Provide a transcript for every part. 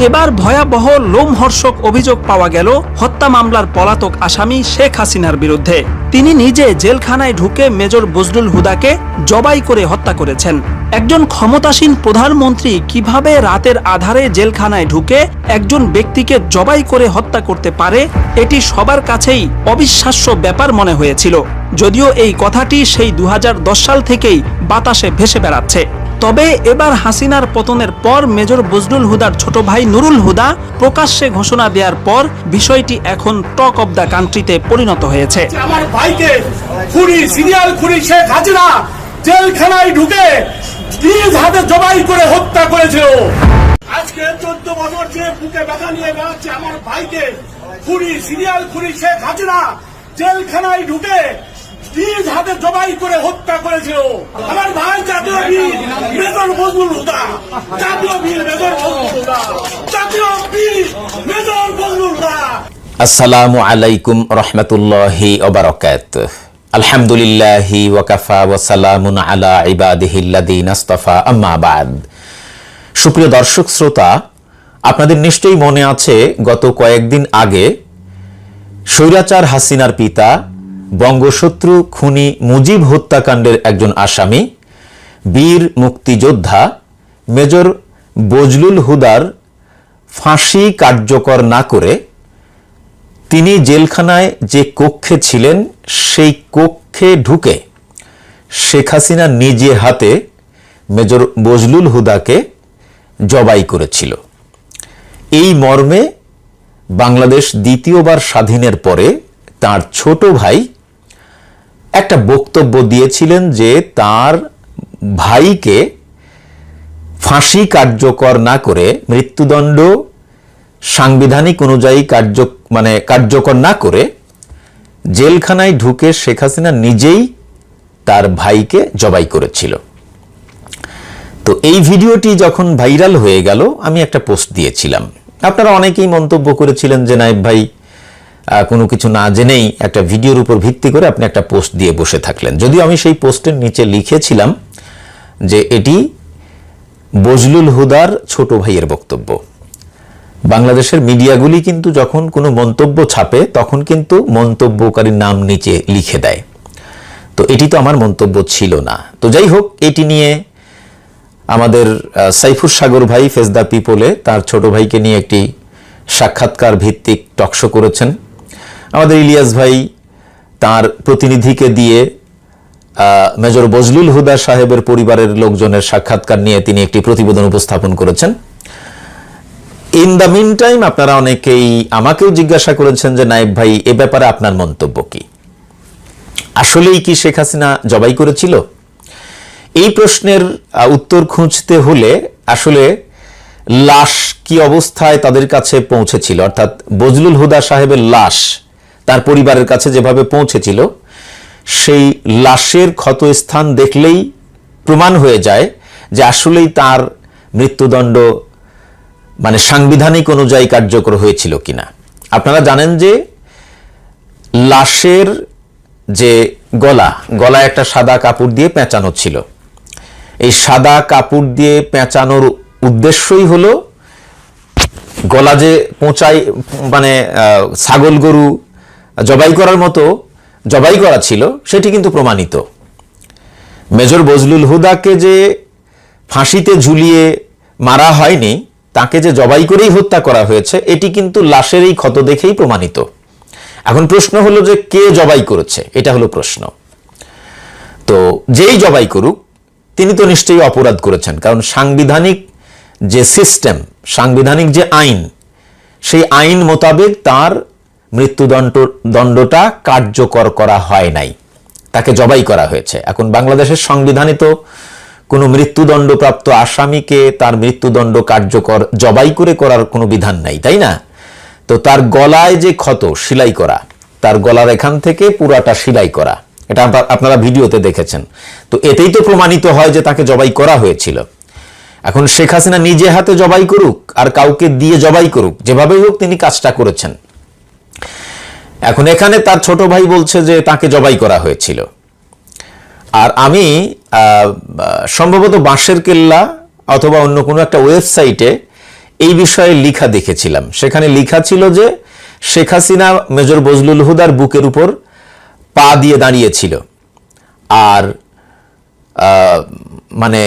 এবার ভয়াবহ লোমহর্ষক অভিযোগ পাওয়া গেল হত্যা মামলার পলাতক আসামি শেখ হাসিনার বিরুদ্ধে। তিনি নিজে জেলখানায় ঢুকে মেজর বজলুল হুদাকে জবাই করে হত্যা করেছেন। একজন ক্ষমতাসীন প্রধানমন্ত্রী কীভাবে রাতের আধারে জেলখানায় ঢুকে একজন ব্যক্তিকে জবাই করে হত্যা করতে পারে, এটি সবার কাছেই অবিশ্বাস্য ব্যাপার মনে হয়েছিল। যদিও এই কথাটি সেই দু হাজার দশ সাল থেকেই বাতাসে ভেসে বেড়াচ্ছে। তবে এবার হাসিনার পতনের পর মেজর বজলুল হুদার ছোট ভাই নুরুল হুদা প্রকাশ্যে ঘোষণা দেওয়ার পর বিষয়টি এখন টক অব দ্য কান্ট্রিতে পরিণত হয়েছে। আমার ভাইকে খুনি, সিরিয়াল খুনি শেখ জেলখানায় ঢুকে নিজ হাতে জবাই করে হত্যা করেছিল। আজকে চোদ্দ বছর যে বুকে ব্যথা নিয়ে বেড়াচ্ছে আমার ভাইকে খুনি, সিরিয়াল খুনি শেখ জেলখানায় ঢুকে নিজ হাতে জবাই করে হত্যা করেছিল। আমার ভাই জাতীয় বীর, মেজর বজলুল হুদা। জাতীয় বীর, মেজর বজলুল হুদা। জাতীয় বীর, মেজর বজলুল হুদা। আসসালামু আলাইকুম রহমতুল্লাহি ওবারকাত। আলহামদুলিল্লাহি ওয়াকাফা ওয়াসালামুন আলা ইবাদিহিল্লাদিন আস্তফা, আম্মা বাদ। সুপ্রিয় দর্শক, শ্রোতা, আপনাদের নিশ্চয়ই মনে আছে, গত কয়েকদিন আগে স্বৈরাচার হাসিনার পিতা বঙ্গশত্রু খুনি মুজিব হত্যাকাণ্ডের একজন আসামি, বীর মুক্তিযোদ্ধা, মেজর বজলুল হুদার ফাঁসি কার্যকর না করে তিনি জেলখানায় যে কক্ষে ছিলেন, সেই কক্ষে ঢুকে শেখ হাসিনা নিজে হাতে মেজর বজলুল হুদাকে জবাই করেছিল। এই মর্মে বাংলাদেশ দ্বিতীয়বার স্বাধীনের পরে তার ছোট ভাই একটা বক্তব্য দিয়েছিলেন যে তার ভাইকে ফাঁসি কার্যকর না করে, মৃত্যুদণ্ড সাংবিধানিক অনুযায়ী কার্য মানে কার্যকর না করে জেলখানায় ঢুকে শেখ হাসিনা নিজেই তার ভাইকে জবাই করেছিল। তো এই ভিডিওটি যখন ভাইরাল হয়ে গেল, আমি একটা পোস্ট দিয়েছিলাম। আপনারা অনেকেই মন্তব্য করেছিলেন যে নাইব ভাই কোনো কিছু না জেনেই একটা ভিডিওর উপর ভিত্তি করে আপনি একটা পোস্ট দিয়ে বসে থাকলেন। যদিও আমি সেই পোস্টের নিচে লিখেছিলাম যে এটি বজলুল হুদার ছোট ভাইয়ের বক্তব্য। বাংলাদেশের মিডিয়াগুলি কিন্তু যখন কোনো মন্তব্য ছাপে, তখন কিন্তু মন্তব্যকারীর নাম নিচে লিখে দেয়। তো এটি তো আমার মন্তব্য ছিল না। তো যাই হোক, এটি নিয়ে আমাদের সাইফুর সাগর ভাই ফেস দ্য পিপলে, তার ছোট ভাইকে নিয়ে একটি সাক্ষাৎকার ভিত্তিক টকশো করেছেন। আমাদের ইলিয়াস ভাই তার প্রতিনিধিকে দিয়ে মেজর বজলুল হুদা সাহেবের পরিবারের লোকজনের সাক্ষাৎকার নিয়ে তিনি একটি প্রতিবেদন উপস্থাপন করেছেন। ইন দ্য মিন টাইম আপনারা অনেকেই আমাকেও জিজ্ঞাসা করেছেন যে, নায়েব ভাই, এ ব্যাপারে আপনার মন্তব্য কি? আসলেই কি শেখ হাসিনা জবাই করেছিল? এই প্রশ্নের উত্তর খুঁজতে হলে আসলে লাশ কি অবস্থায় তাদের কাছে পৌঁছেছিল? অর্থাৎ বজলুল হুদা সাহেবের লাশ তার পরিবারের কাছে যেভাবে পৌঁছেছিল, সেই লাশের ক্ষতস্থান দেখলেই প্রমাণ হয়ে যায় যে আসলেই তার মৃত্যুদণ্ড মানে সাংবিধানিক অনুযায়ী কার্যকর হয়েছিল কিনা। আপনারা জানেন যে লাশের যে গলা, গলায় একটা সাদা কাপড় দিয়ে পেঁচানো ছিল। এই সাদা কাপড় দিয়ে পেঁচানোর উদ্দেশ্যই হলো, গলা যে পোঁচাই মানে ছাগল গরু জবাই করার মতো জবাই করা ছিল, সেটি কিন্তু প্রমাণিত। মেজর বজলুল হুদাকে যে ফাঁসিতে ঝুলিয়ে মারা হয়নি, তাকে যে জবাই করেই হত্যা করা হয়েছে, এটি কিন্তু লাশের এই ক্ষত দেখেই প্রমাণিত। এখন প্রশ্ন হলো যে কে জবাই করেছে? এটা হলো প্রশ্ন। তো যেই জবাই করুক, তিনি তো নিশ্চয়ই অপরাধ করেছেন, কারণ সাংবিধানিক যে সিস্টেম সাংবিধানিক যে আইন, সেই আইন মোতাবেক তার মৃত্যুদণ্ড, দণ্ডটা কার্যকর করা হয় নাই। তাকে জবাই করা হয়েছে। এখন বাংলাদেশের সংবিধানে তো কোনো মৃত্যুদণ্ডপ্রাপ্ত আসামিকে তার মৃত্যুদণ্ড কার্যকর জবাই করে করার কোনো বিধান নাই, তাই না? তো তার গলায় যে ক্ষত, সেলাই করা, তার গলার এখান থেকে পুরাটা সেলাই করা, এটা আপনারা ভিডিওতে দেখেছেন। তো এতেই তো প্রমাণিত হয় যে তাকে জবাই করা হয়েছিল। এখন শেখ হাসিনা নিজে হাতে জবাই করুক আর কাউকে দিয়ে জবাই করুক, যেভাবেই হোক তিনি কাজটা করেছেন। এখন এখানে তার ছোট ভাই বলছে যে তাকে জবাই করা হয়েছিল। আর আমি সম্ভবত বাঁশের কেল্লা অথবা অন্য কোনো একটা ওয়েবসাইটে এই বিষয়ে লিখা দেখেছিলাম। সেখানে লিখা ছিল যে শেখ হাসিনা মেজর বজলুল হুদার বুকের উপর পা দিয়ে দাঁড়িয়েছিল। আর মানে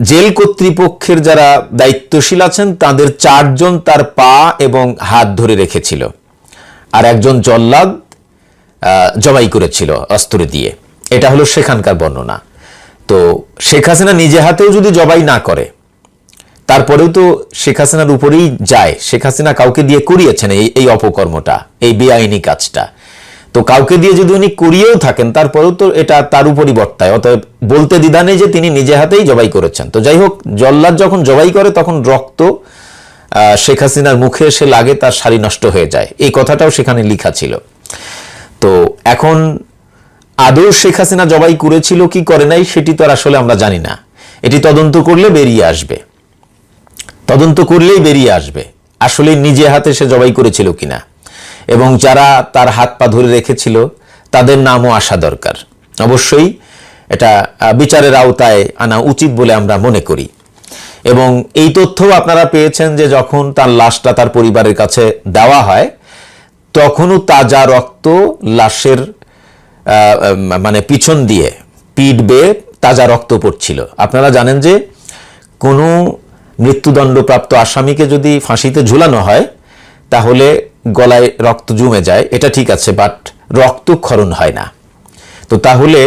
জেল কর্তৃপক্ষের যারা দায়িত্বশীল আছেন, তাদের চারজন তার পা এবং হাত ধরে রেখেছিল। আর একজন জল্লাদ জবাই করেছিল অস্ত্র দিয়ে। এটা হলো সেখানকার বর্ণনা। তো শেখ হাসিনা নিজে হাতেও যদি জবাই না করে, তারপরেও তো শেখ হাসিনার উপরেই যায়। শেখ হাসিনা কাউকে দিয়ে করিয়েছেন এই এই অপকর্মটা, এই বেআইনি কাজটা। তো কাউকে দিয়ে যদি উনি করিয়েও থাকেন, তারপরেও তো এটা তার উপরই বর্তায়। অতএব বলতে দ্বিধা নেই যে তিনি নিজে হাতেই জবাই করেছেন। তো যাই হোক, জল্লাদ যখন জবাই করে, তখন রক্ত শেখ হাসিনার মুখে এসে লাগে তার শাড়ি নষ্ট হয়ে যায়। এই কথাটাও সেখানে লেখা ছিল। তো এখন আদৌ শেখ হাসিনা জবাই করেছিল, কি করে নাই, সেটি তো আর আসলে আমরা জানি না। এটি তদন্ত করলে বেরিয়ে আসবে। তদন্ত করলেই বেরিয়ে আসবে। আসলে নিজে হাতে সে জবাই করেছিল কিনা। এবং যারা তার হাত পা ধরে রেখেছিল, তাদের নামও আসা দরকার। অবশ্যই এটা বিচারের আওতায় আনা উচিত বলে আমরা মনে করি। এবং এই তথ্যও আপনারা পেয়েছেন যে যখন তার লাশটা তার পরিবারের কাছে দেওয়া হয়, তখনও তাজা রক্ত লাশের মানে পিছন দিয়ে, পিঠ বেয়ে তাজা রক্ত পড়ছিল। আপনারা জানেন যে কোনো মৃত্যুদণ্ডপ্রাপ্ত আসামিকে যদি ফাঁসিতে ঝুলানো হয়, তাহলে গলায় রক্ত জমে যায়। এটা ঠিক আছে, বাট রক্তক্ষরণ হয় না। তো তাহলে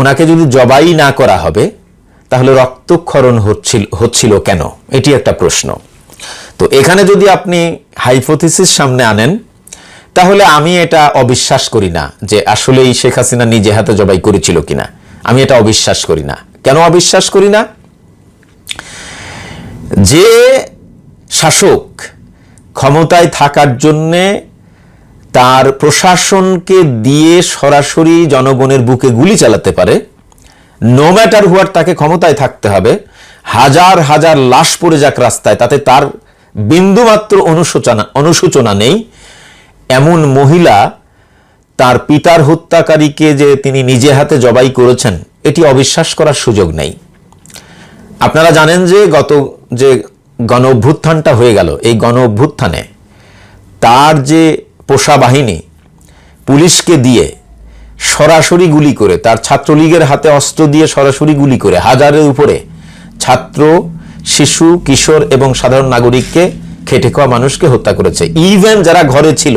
ওনাকে যদি জবাই না করা হবে তাহলে রক্তক্ষরণ হচ্ছিল হচ্ছিল কেন? এটি একটা প্রশ্ন। তো এখানে যদি আপনি হাইপোথিসিস সামনে আনেন, তাহলে আমি এটা অবিশ্বাস করি না যে আসলেই শেখ হাসিনা নিজে হাতে জবাই করেছিল কিনা। আমি এটা অবিশ্বাস করি না। কেন অবিশ্বাস করি না? যে শাসক ক্ষমতায় থাকার জন্যে তার প্রশাসনকে দিয়ে সরাসরি জনগণের বুকে গুলি চালাতে পারে নো ম্যাটার হুয়ার তাকে ক্ষমতায় থাকতে হবে। হাজার হাজার লাশ পড়ে যাক রাস্তায়, তাতে তার বিন্দুমাত্র অনুশোচনা অনুশোচনা নেই। এমন মহিলা তার পিতার হত্যাকারীকে যে তিনি নিজে হাতে জবাই করেছেন, এটি অবিশ্বাস করার সুযোগ নেই। আপনারা জানেন যে গত যে গণ অভ্যুত্থানটা হয়ে গেল, এই গণ অভ্যুত্থানে তার যে পোষা বাহিনী পুলিশকে দিয়ে সরাসরি গুলি করে, তার ছাত্রলীগের হাতে অস্ত্র দিয়ে সরাসরি গুলি করে, হাজারের উপরে ছাত্র, শিশু, কিশোর এবং সাধারণ নাগরিককে খেটে খাওয়া মানুষকে হত্যা করেছে। ইভেন যারা ঘরে ছিল,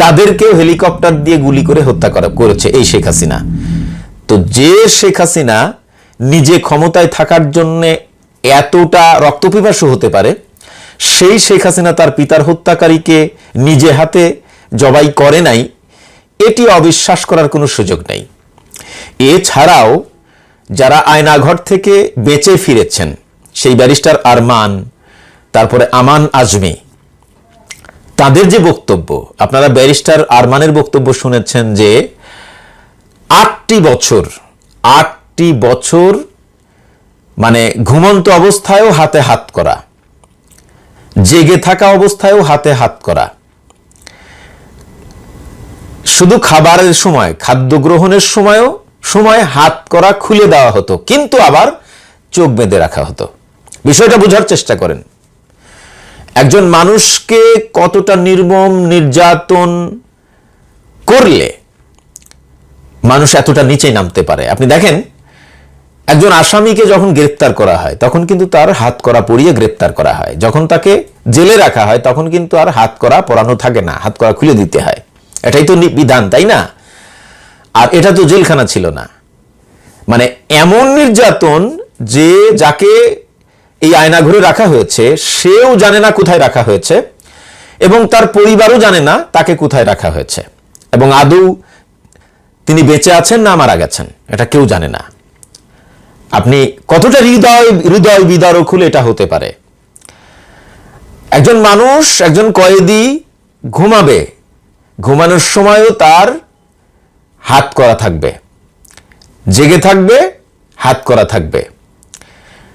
তাদেরকেও হেলিকপ্টার দিয়ে গুলি করে হত্যা করা করেছে এই শেখ হাসিনা। তো যে শেখ হাসিনা নিজে ক্ষমতায় থাকার জন্য এতটা রক্তপিপাসু হতে পারে, সেই শেখ হাসিনা তার পিতার হত্যাকারীকে নিজে হাতে জবাই করে নাই এটি অবিশ্বাস করার কোনো সুযোগ নেই। এছাড়াও, যারা আয়নাঘর থেকে বেঁচে ফিরেছেন, সেই ব্যারিস্টার আরমান, তারপরে আমান আজমি, তাদের যে বক্তব্য, আপনারা ব্যারিস্টার আরমানের বক্তব্য শুনেছেন যে, আটটি বছর আটটি বছর মানে ঘুমন্ত অবস্থায়ও হাতে হাত করা, জেগে থাকা অবস্থায়ও হাতে হাত করা শুধু খাবারের সময়, খাদ্য গ্রহণের সময়ও সময় হাত করা খুলে দেওয়া হতো, কিন্তু আবার চোখ বেঁধে রাখা হতো। বিষয়টা বোঝার চেষ্টা করেন। একজন মানুষকে কতটা নির্মম, নির্যাতন করলে মানুষ এতটা নিচে নামতে পারে? আপনি দেখেন, একজন আসামিকে যখন গ্রেপ্তার করা হয়, তখন কিন্তু তার হাত করা পরিয়ে গ্রেপ্তার করা হয়। যখন তাকে জেলে রাখা হয়, তখন কিন্তু আর হাত করা পরানো থাকে না, হাত করা খুলে দিতে হয়। এটাই তো বিধান তাই না? আর এটা তো জেলখানা ছিল না। মানে এমন নির্যাতন যে যাকে এই আয়না আয়নাঘরে রাখা হয়েছে, সেও জানে না কোথায় রাখা হয়েছে, এবং তার পরিবারও জানে না তাকে কোথায় রাখা হয়েছে। এবং আদৌ তিনি বেঁচে আছেন না মারা গেছেন, এটা কেউ জানে না। আপনি কতটা হৃদয় হৃদয় বিদারক হলে এটা হতে পারে? একজন মানুষ, একজন কয়েদি ঘুমাবে ঘুমানোর সময়ও তার হাত করা থাকবে। জেগে থাকবে, হাত করা থাকবে।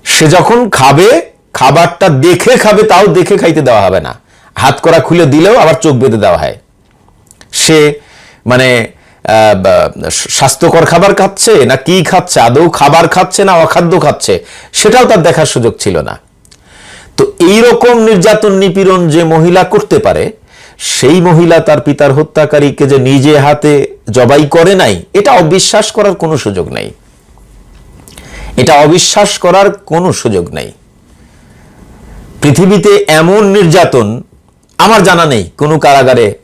সে যখন খাবে, খাবারটা দেখে খাবে, তাও দেখে খাইতে দেওয়া হবে না। হাত করা খুলে দিলেও আবার চোখ বেঁধে দেওয়া হয়। সে মানে স্বাস্থ্যকর খাবার খাচ্ছে না কি খাচ্ছে, আদৌ খাবার খাচ্ছে না অখাদ্য খাচ্ছে, সেটাও তার দেখার সুযোগ ছিল না। তো এই রকম নির্যাতন নিপীড়ন যে মহিলা করতে পারে সেই মহিলা তার পিতার হত্যাকারীকে যে নিজে হাতে জবাই করে নাই, এটা অবিশ্বাস করার কোনো সুযোগ নাই। এটা অবিশ্বাস করার কোনো সুযোগ নাই। পৃথিবীতে এমন নির্যাতন আমার জানা নেই কোনো কারাগারে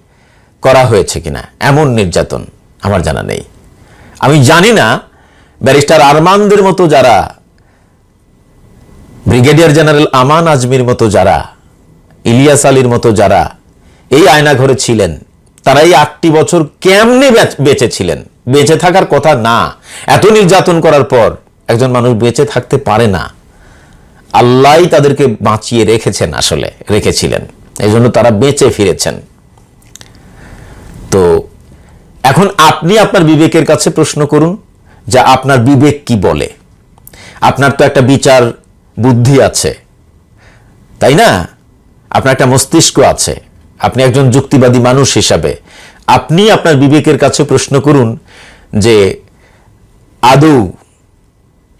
করা হয়েছে কিনা। এমন নির্যাতন আমার জানা নেই। আমি জানি না, ব্যারিস্টার আরমানদের মতো যারা, ব্রিগেডিয়ার জেনারেল আমান আজমির মতো যারা, ইলিয়াস আলীর মতো যারা এই আয়নাঘরে ছিলেন। তারা এই আটটি বছর কেমনে বেচ- ছিলেন? বেঁচে থাকার কথা না। এত নির্যাতন করার পর একজন মানুষ বেঁচে থাকতে পারে না। আল্লাহ তাদেরকে বাঁচিয়ে রেখেছেন আসলে, রেখেছিলেন। এই জন্য তারা বেঁচে ফিরেছেন। তো এখন আপনি আপনার বিবেকের কাছে প্রশ্ন করুন যে আপনার বিবেক কি বলে? আপনার তো একটা বিচার বুদ্ধি আছে। তাই না? আপনার একটা মস্তিষ্ক আছে। আপনি একজন যুক্তিবাদী মানুষ হিসাবে। আপনি আপনার বিবেকের কাছে প্রশ্ন করুন যে, আদৌ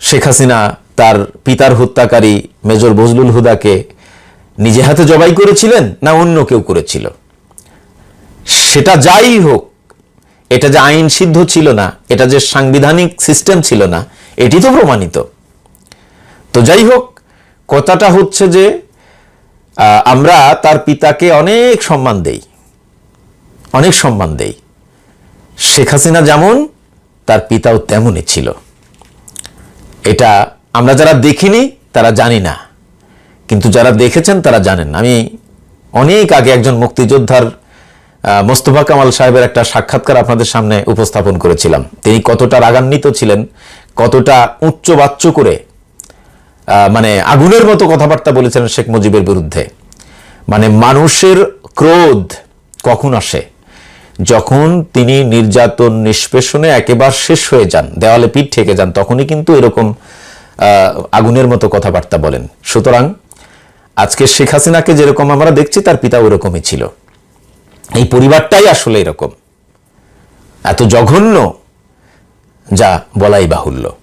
শেখ হাসিনা তার পিতার হত্যাকারী মেজর বজলুল হুদাকে নিজে হাতে জবাই করেছিলেন না অন্য কেউ করেছিল? সেটা যাই হোক, এটা যে আইন সিদ্ধ ছিল না, এটা যে সাংবিধানিক সিস্টেম ছিল না, এটি তো প্রমাণিত। তো যাই হোক, কথাটা হচ্ছে যে আমরা তার পিতাকে অনেক সম্মান দেই। অনেক সম্মান দেই। শেখ হাসিনা যেমন, তার পিতাও তেমনই ছিল। এটা আমরা যারা দেখিনি, তারা জানি না। কিন্তু যারা দেখেছেন, তারা জানেন আমি অনেক আগে একজন মুক্তিযোদ্ধার মোস্তফা কামাল সাহেবের একটা সাক্ষাৎকার আপনাদের সামনে উপস্থাপন করেছিলাম। তিনি কতটা রাগান্বিত ছিলেন, কতটা উচ্চ বাচ্চ করে মানে আগুনের মতো কথাবার্তা বলেছিলেন শেখ মুজিবের বিরুদ্ধে। মানে মানুষের ক্রোধ কখন আসে? যখন তিনি নির্যাতন নিষ্পেষণে একেবারে শেষ হয়ে যান, দেওয়ালে পিঠ ঠেকে যান, তখনই কিন্তু এরকম আগুনের মতো কথাবার্তা বলেন। সুতরাং আজকে শেখ হাসিনাকে যেরকম আমরা দেখছি, তার পিতা ওরকমই ছিল। এই পরিবারটাই আসলে এরকম। এত জঘন্য, যা বলাই বাহুল্য।